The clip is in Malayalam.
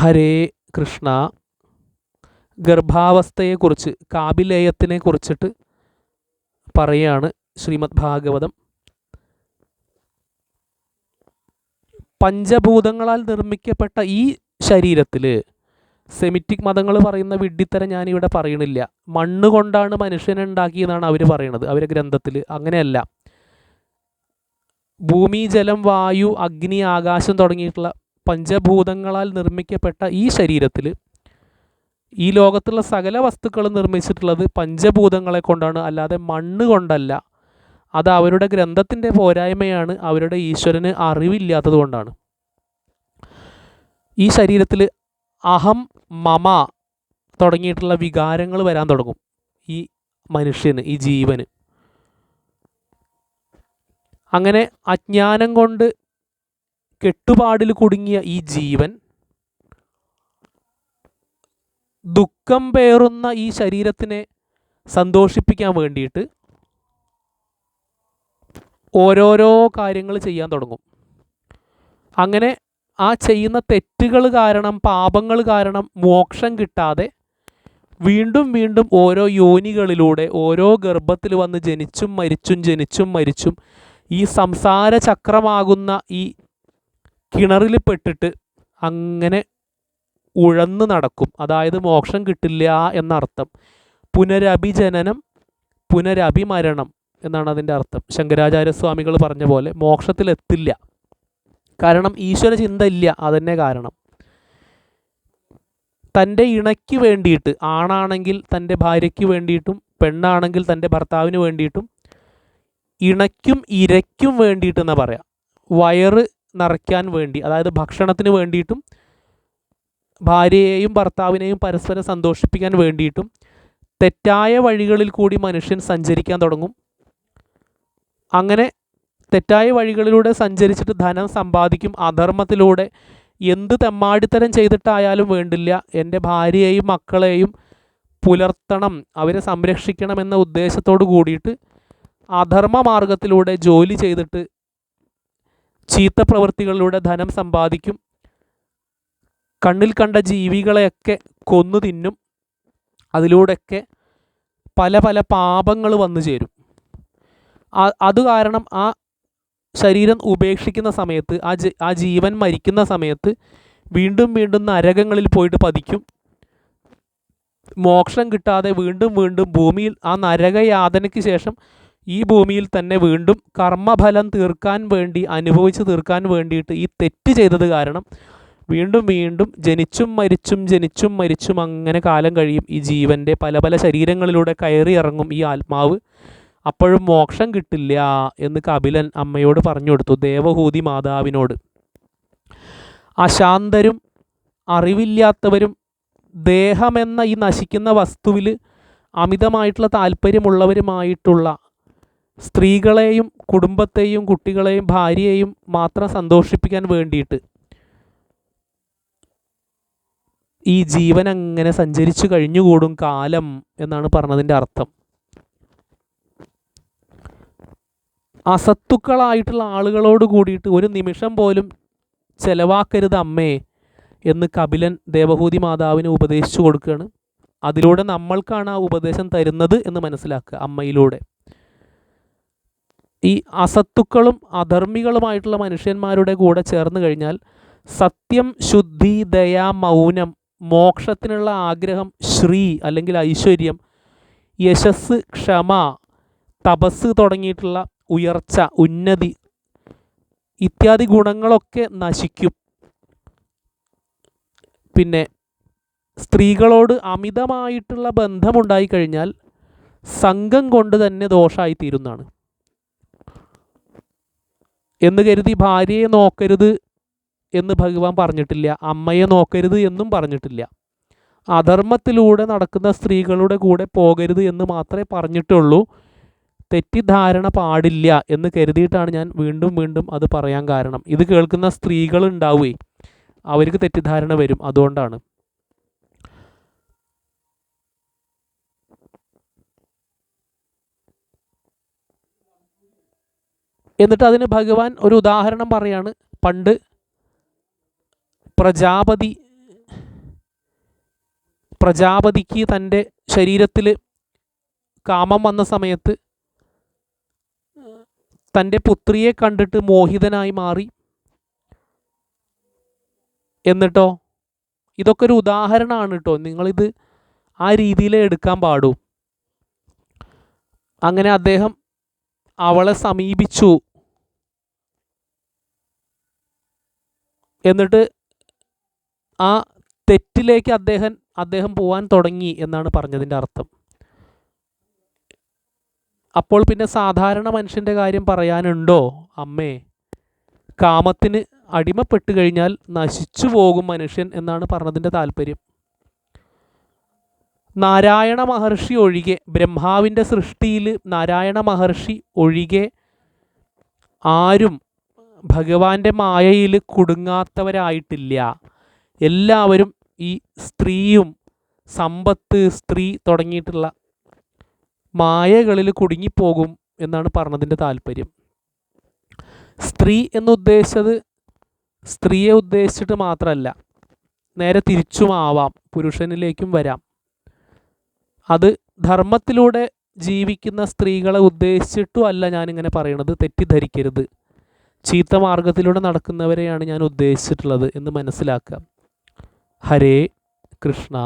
ഹരേ കൃഷ്ണ. ഗർഭാവസ്ഥയെക്കുറിച്ച് കാബിലേയത്തിനെ കുറിച്ചിട്ട് പറയാണ് ശ്രീമദ് ഭാഗവതം. പഞ്ചഭൂതങ്ങളാൽ നിർമ്മിക്കപ്പെട്ട ഈ ശരീരത്തിൽ സെമിറ്റിക് മതങ്ങൾ പറയുന്ന വിഡ്ഢിത്തരം ഞാനിവിടെ പറയണില്ല. മണ്ണ് കൊണ്ടാണ് മനുഷ്യനെ ഉണ്ടാക്കിയെന്നാണ് അവർ പറയണത് അവരെ ഗ്രന്ഥത്തിൽ അങ്ങനെയല്ല. ഭൂമി ജലം വായു അഗ്നി ആകാശം തുടങ്ങിയിട്ടുള്ള പഞ്ചഭൂതങ്ങളാൽ നിർമ്മിക്കപ്പെട്ട ഈ ശരീരത്തിൽ ഈ ലോകത്തുള്ള സകല വസ്തുക്കളും നിർമ്മിച്ചിട്ടുള്ളത് പഞ്ചഭൂതങ്ങളെ കൊണ്ടാണ് അല്ലാതെ മണ്ണ് കൊണ്ടല്ല. അത് അവരുടെ ഗ്രന്ഥത്തിന്റെ പോരായ്മയാണ് അവരുടെ ഈശ്വരന് അറിവില്ലാത്തത് കൊണ്ടാണ്. ഈ ശരീരത്തിൽ അഹം മമ തുടങ്ങിയിട്ടുള്ള വികാരങ്ങൾ വരാൻ തുടങ്ങും ഈ മനുഷ്യന് ഈ ജീവന്. അങ്ങനെ അജ്ഞാനം കൊണ്ട് കെട്ടുപാടിൽ കുടുങ്ങിയ ഈ ജീവൻ ദുഃഖം പേറുന്ന ഈ ശരീരത്തിനെ സന്തോഷിപ്പിക്കാൻ വേണ്ടിയിട്ട് ഓരോരോ കാര്യങ്ങൾ ചെയ്യാൻ തുടങ്ങും. അങ്ങനെ ആ ചെയ്യുന്ന തെറ്റുകൾ കാരണം പാപങ്ങൾ കാരണം മോക്ഷം കിട്ടാതെ വീണ്ടും വീണ്ടും ഓരോ യോനികളിലൂടെ ഓരോ ഗർഭത്തിൽ വന്ന് ജനിച്ചും മരിച്ചും ജനിച്ചും മരിച്ചും ഈ സംസാര ചക്രമാകുന്ന ഈ കിണറിൽ പെട്ടിട്ട് അങ്ങനെ ഉഴന്ന് നടക്കും. അതായത് മോക്ഷം കിട്ടില്ല എന്നർത്ഥം. പുനരഭിജനനം പുനരഭിമരണം എന്നാണ് അതിന്റെ അർത്ഥം. ശങ്കരാചാര്യസ്വാമികൾ പറഞ്ഞ പോലെ മോക്ഷത്തിലെത്തില്ല. കാരണം ഈശ്വര ചിന്ത ഇല്ല. അതന്നെ കാരണം. തന്റെ ഇണയ്ക്ക് വേണ്ടിയിട്ട് ആണാണെങ്കിൽ തന്റെ ഭാര്യയ്ക്ക് വേണ്ടിയിട്ടും പെണ്ണാണെങ്കിൽ തന്റെ ഭർത്താവിന് വേണ്ടിയിട്ടും ഇണയ്ക്കും ഇരയ്ക്കും വേണ്ടിയിട്ടെന്നാണ് പറയാം. വയറ് നിറയ്ക്കാൻ വേണ്ടി അതായത് ഭക്ഷണത്തിന് വേണ്ടിയിട്ടും ഭാര്യയെയും ഭർത്താവിനെയും പരസ്പരം സന്തോഷിപ്പിക്കാൻ വേണ്ടിയിട്ടും തെറ്റായ വഴികളിൽ കൂടി മനുഷ്യൻ സഞ്ചരിക്കാൻ തുടങ്ങും. അങ്ങനെ തെറ്റായ വഴികളിലൂടെ സഞ്ചരിച്ചിട്ട് ധനം സമ്പാദിക്കും അധർമ്മത്തിലൂടെ എന്ത് തെമ്മാടിത്തരം ചെയ്തിട്ടായാലും വേണ്ടില്ല. എന്റെ ഭാര്യയെയും മക്കളെയും പുലർത്തണം അവരെ സംരക്ഷിക്കണം എന്ന ഉദ്ദേശത്തോടു കൂടിയിട്ട് അധർമ്മ മാർഗത്തിലൂടെ ജോലി ചെയ്തിട്ട് ചീത്ത പ്രവൃത്തികളിലൂടെ ധനം സമ്പാദിക്കും. കണ്ണിൽ കണ്ട ജീവികളെയൊക്കെ കൊന്നു തിന്നും. അതിലൂടെയൊക്കെ പല പല പാപങ്ങൾ വന്നു ചേരും. അത് കാരണം ആ ശരീരം ഉപേക്ഷിക്കുന്ന സമയത്ത് ആ ആ ജീവൻ മരിക്കുന്ന സമയത്ത് വീണ്ടും വീണ്ടും നരകങ്ങളിൽ പോയിട്ട് പതിക്കും. മോക്ഷം കിട്ടാതെ വീണ്ടും വീണ്ടും ഭൂമിയിൽ ആ നരകയാതനയ്ക്ക് ശേഷം ഈ ഭൂമിയിൽ തന്നെ വീണ്ടും കർമ്മഫലം തീർക്കാൻ വേണ്ടി അനുഭവിച്ച് തീർക്കാൻ വേണ്ടിയിട്ട് ഈ തെറ്റ് ചെയ്തത് കാരണം വീണ്ടും വീണ്ടും ജനിച്ചും മരിച്ചും ജനിച്ചും മരിച്ചും അങ്ങനെ കാലം കഴിയും. ഈ ജീവന്റെ പല പല ശരീരങ്ങളിലൂടെ കയറി ഇറങ്ങും ഈ ആത്മാവ്. അപ്പോഴും മോക്ഷം കിട്ടില്ല എന്ന് കപിലൻ അമ്മയോട് പറഞ്ഞു കൊടുത്തു ദേവഹൂതി മാതാവിനോട്. അശാന്തരും അറിവില്ലാത്തവരും ദേഹമെന്ന ഈ നശിക്കുന്ന വസ്തുവിൽ അമിതമായിട്ടുള്ള താല്പര്യമുള്ളവരുമായിട്ടുള്ള സ്ത്രീകളെയും കുടുംബത്തെയും കുട്ടികളെയും ഭാര്യയെയും മാത്രം സന്തോഷിപ്പിക്കാൻ വേണ്ടിയിട്ട് ഈ ജീവൻ അങ്ങനെ സഞ്ചരിച്ചു കഴിഞ്ഞുകൂടും കാലം എന്നാണ് പറഞ്ഞതിന്റെ അർത്ഥം. അസത്തുക്കളായിട്ടുള്ള ആളുകളോട് കൂടിയിട്ട് ഒരു നിമിഷം പോലും ചെലവാക്കരുത് അമ്മേ എന്ന് കപിലൻ ദേവഭൂതി മാതാവിന് ഉപദേശിച്ചു കൊടുക്കുകയാണ്. അതിലൂടെ നമ്മൾക്കാണ് ആ ഉപദേശം തരുന്നത് എന്ന് മനസ്സിലാക്കുക അമ്മയിലൂടെ. ഈ അസത്തുക്കളും അധർമ്മികളുമായിട്ടുള്ള മനുഷ്യന്മാരുടെ കൂടെ ചേർന്ന് കഴിഞ്ഞാൽ സത്യം ശുദ്ധി ദയ മൗനം മോക്ഷത്തിനുള്ള ആഗ്രഹം ശ്രീ അല്ലെങ്കിൽ ഐശ്വര്യം യശസ് ക്ഷമ തപസ് തുടങ്ങിയിട്ടുള്ള ഉയർച്ച ഉന്നതി ഇത്യാദി ഗുണങ്ങളൊക്കെ നശിക്കും. പിന്നെ സ്ത്രീകളോട് അമിതമായിട്ടുള്ള ബന്ധമുണ്ടായിക്കഴിഞ്ഞാൽ സംഘം കൊണ്ട് തന്നെ ദോഷമായി തീരുന്നതാണ്. എന്ന് കരുതി ഭാര്യയെ നോക്കരുത് എന്ന് ഭഗവാൻ പറഞ്ഞിട്ടില്ല. അമ്മയെ നോക്കരുത് എന്നും പറഞ്ഞിട്ടില്ല. അധർമ്മത്തിലൂടെ നടക്കുന്ന സ്ത്രീകളുടെ കൂടെ പോകരുത് എന്ന് മാത്രമേ പറഞ്ഞിട്ടുള്ളൂ. തെറ്റിദ്ധാരണ പാടില്ല എന്ന് കരുതിയിട്ടാണ് ഞാൻ വീണ്ടും വീണ്ടും അത് പറയാൻ കാരണം. ഇത് കേൾക്കുന്ന സ്ത്രീകൾ ഉണ്ടാവുകയും അവർക്ക് തെറ്റിദ്ധാരണ വരും. അതുകൊണ്ടാണ്. എന്നിട്ട് അതിന് ഭഗവാൻ ഒരു ഉദാഹരണം പറയാണ്. പണ്ട് പ്രജാപതി പ്രജാപതിക്ക് തന്റെ ശരീരത്തിൽ കാമം വന്ന സമയത്ത് തന്റെ പുത്രിയെ കണ്ടിട്ട് മോഹിതനായി മാറി. എന്നിട്ടോ ഇതൊക്കെ ഒരു ഉദാഹരണമാണ് കേട്ടോ നിങ്ങളിത് ആ രീതിയിലേ എടുക്കാൻ പാടൂ. അങ്ങനെ അദ്ദേഹം അവളെ സമീപിച്ചു. എന്നിട്ട് ആ തെറ്റിലേക്ക് അദ്ദേഹം അദ്ദേഹം പോവാൻ തുടങ്ങി എന്നാണ് പറഞ്ഞതിന്റെ അർത്ഥം. അപ്പോൾ പിന്നെ സാധാരണ മനുഷ്യന്റെ കാര്യം പറയാനുണ്ടോ? അമ്മേ കാമത്തിന് അടിമപ്പെട്ട് കഴിഞ്ഞാൽ നശിച്ചു പോകും മനുഷ്യൻ എന്നാണ് പറഞ്ഞതിന്റെ താല്പര്യം. നാരായണ മഹർഷി ഒഴികെ ബ്രഹ്മാവിന്റെ സൃഷ്ടിയിൽ നാരായണ മഹർഷി ഒഴികെ ആരും ഭഗവാന്റെ മായയിൽ കുടുങ്ങാത്തവരായിട്ടില്ല. എല്ലാവരും ഈ സ്ത്രീയും സമ്പത്ത് സ്ത്രീ തുടങ്ങിയിട്ടുള്ള മായകളിൽ കുടുങ്ങിപ്പോകും എന്നാണ് പറഞ്ഞതിന്റെ താല്പര്യം. സ്ത്രീ എന്നുദ്ദേശിച്ചത് സ്ത്രീയെ ഉദ്ദേശിച്ചിട്ട് മാത്രമല്ല നേരെ തിരിച്ചുമാവാം പുരുഷനിലേക്കും വരാം. അത് ധർമ്മത്തിലൂടെ ജീവിക്കുന്ന സ്ത്രീകളെ ഉദ്ദേശിച്ചിട്ടും അല്ല ഞാനിങ്ങനെ പറയണത് തെറ്റിദ്ധരിക്കരുത്. ചീത്ത മാർഗത്തിലൂടെ നടക്കുന്നവരെയാണ് ഞാൻ ഉദ്ദേശിച്ചിട്ടുള്ളത് എന്ന് മനസ്സിലാക്കാം ഹരേ കൃഷ്ണ.